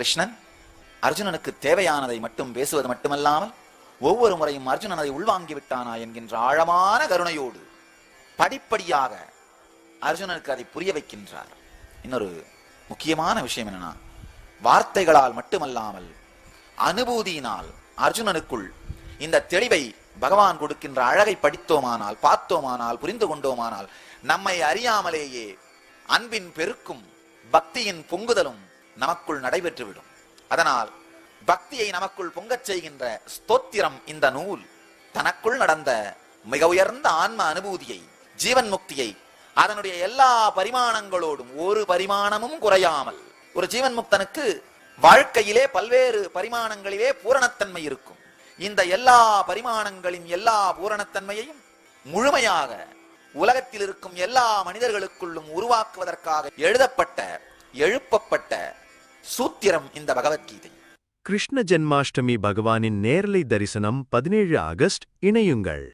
கிருஷ்ணன் அர்ஜுனனுக்கு தேவையானதை மட்டும் பேசுவது மட்டுமல்லாமல் ஒவ்வொரு முறையும் அர்ஜுனன் அதை உள்வாங்கி விட்டானா என்கின்ற ஆழமான கருணையோடு படிப்படியாக அர்ஜுனனுக்கு அதை புரிய வைக்கின்றார். இன்னொரு முக்கியமான விஷயம் என்னன்னா வார்த்தைகளால் மட்டுமல்லாமல் அனுபூதியினால் அர்ஜுனனுக்குள் இந்த தெளிவை பகவான் கொடுக்கின்ற அழகை படித்தோமானால் பார்த்தோமானால் புரிந்து கொண்டோமானால் நம்மை அறியாமலேயே அன்பின் பெருக்கும் பக்தியின் பொங்குதலும் நமக்குள் நடைபெற்றுவிடும். அதனால் பக்தியை நமக்குள் பொங்கச் செய்கின்ற ஸ்தோத்திரம் இந்த நூல் தனக்குள் நடந்த மிக உயர்ந்த ஆன்ம அனுபூதியை ஜீவன் முக்தியை அதனுடைய எல்லா பரிமாணங்களோடும் ஒரு பரிமாணமும் குறையாமல் ஒரு ஜீவன் முக்தனுக்கு வாழ்க்கையிலே பல்வேறு பரிமாணங்களிலே பூரணத்தன்மை இருக்கும். இந்த எல்லா பரிமாணங்களின் எல்லா பூரணத்தன்மையையும் முழுமையாக உலகத்தில் இருக்கும் எல்லா மனிதர்களுக்குள்ளும் உருவாக்குவதற்காக எழுதப்பட்ட எழுப்பப்பட்ட சூத்திரம் இந்த பகவத்கீதை. கிருஷ்ண ஜென்மாஷ்டமி பகவானின் நேரலை தரிசனம் பதினேழு ஆகஸ்ட் இணையுங்கள்.